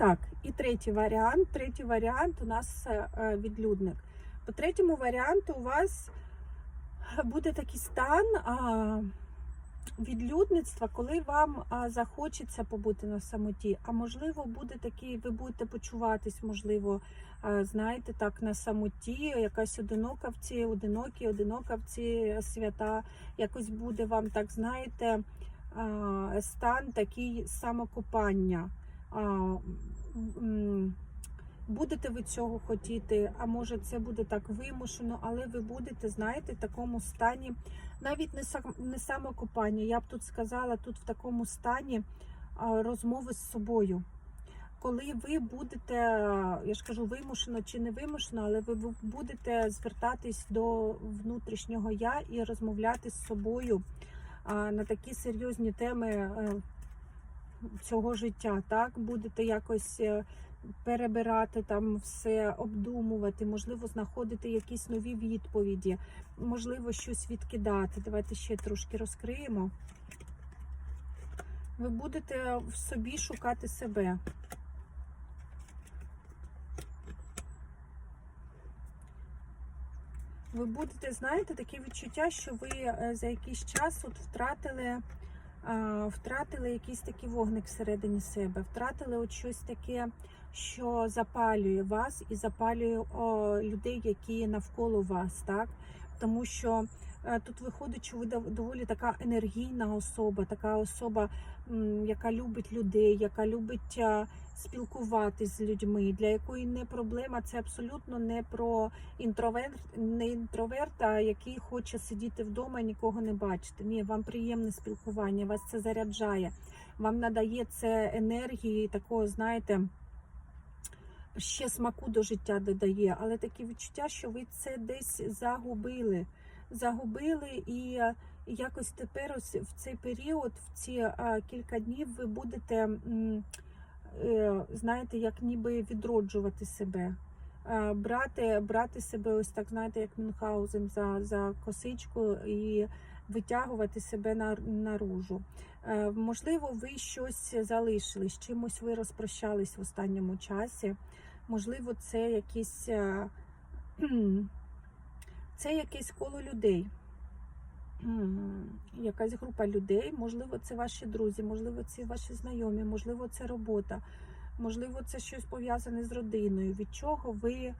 Так, і третій варіант. Третій варіант у нас е, е, відлюдник. По третьому варіанту у вас буде такий стан відлюдництва, коли вам захочеться побути на самоті. А можливо, буде такий, ви будете почуватись, можливо, знаєте, так, на самоті, якась одинока в ці, одинокі, одинока в ці свята. Якось буде вам, так знаєте, стан такий самокопання. Будете ви цього хотіти, а може це буде так вимушено, але ви будете, знаєте, в такому стані, навіть не сам не самокопання, я б тут сказала, тут в такому стані розмови з собою. Коли ви будете, я ж кажу, вимушено чи не вимушено, але ви будете звертатись до внутрішнього я і розмовляти з собою на такі серйозні теми е, цього життя. Так, будете якось е, перебирати там все, обдумувати, можливо, знаходити якісь нові відповіді, можливо, щось відкидати. Давайте ще трошки розкриємо. Ви будете в собі шукати себе. Ви будете, знаєте, таке відчуття, що ви е, за якийсь час от втратили, втратили якийсь такий вогник всередині себе, втратили от щось таке, що запалює вас і запалює о, людей, які навколо вас, так? Тому що е, тут виходить, що ви доволі така енергійна особа, така особа, яка любить людей, яка любить е, спілкуватись з людьми, для якої не проблема, це абсолютно не про інтроверт, не інтроверт, а який хоче сидіти вдома і нікого не бачити. Ні, вам приємне спілкування, вас це заряджає, вам надає це енергії, такого, знаєте, ще смаку до життя додає, але таке відчуття, що ви це десь загубили. Загубили і е, якось тепер ось в цей період, в ці е, кілька днів, ви будете, е, знаєте, як ніби відроджувати себе. Брати, брати себе ось так, знаєте, як Мюнхгаузен за, за косичку і витягувати себе на, наружу. Е, Можливо, ви щось залишили, з чимось ви розпрощались в останньому часі. Можливо, це якісь, е, це якесь коло людей. Якась група людей, можливо, це ваші друзі, можливо, це ваші знайомі, можливо, це робота, можливо, це щось пов'язане з родиною. Від чого ви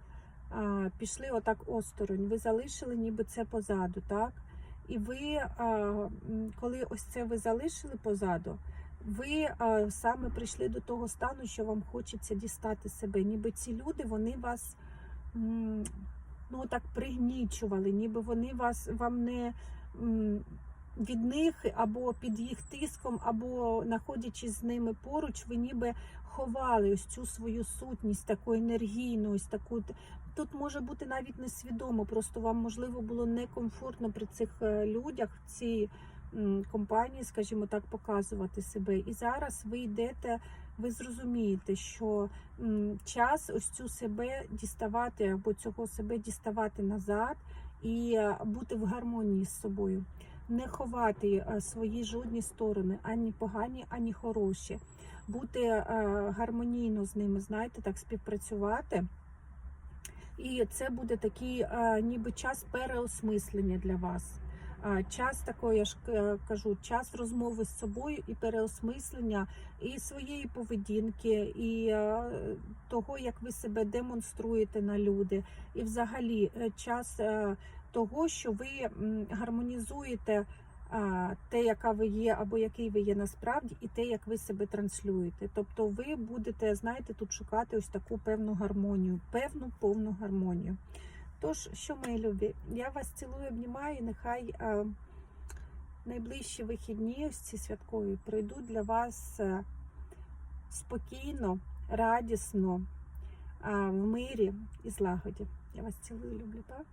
а, пішли отак осторонь, ви залишили ніби це позаду, так? І ви, коли ось це ви залишили позаду, ви саме прийшли до того стану, що вам хочеться дістати себе. Ніби ці люди, вони вас ну так пригнічували, ніби вони вас вам не від них або під їх тиском, або знаходячись з ними поруч, ви ніби ховали ось цю свою сутність, таку енергійну, ось таку. Тут може бути навіть несвідомо, просто вам можливо було некомфортно при цих е, людях в цій компанії, скажімо так, показувати себе. І зараз ви йдете, ви зрозумієте, що час ось цю себе діставати або цього себе діставати назад і е, бути в гармонії з собою. Не ховати е, свої жодні сторони, ані погані, ані хороші. Бути гармонійно з ними, знаєте, так співпрацювати. І це буде такий е, ніби час переосмислення для вас. А, Час такої, я ж е, кажу, час розмови з собою і переосмислення і своєї поведінки, і е, того, як ви себе демонструєте на люди, і взагалі е, час е, того, що ви гармонізуєте те, яка ви є, або який ви є насправді, і те, як ви себе транслюєте. Тобто ви будете, знаєте, тут шукати ось таку певну гармонію, певну повну гармонію. Тож, що мої любі, я вас цілую, обнімаю, і нехай а, найближчі вихідні, ось ці святкові, пройдуть для вас а, спокійно, радісно, а, в мирі і злагоді. Я вас цілую, люблю, так?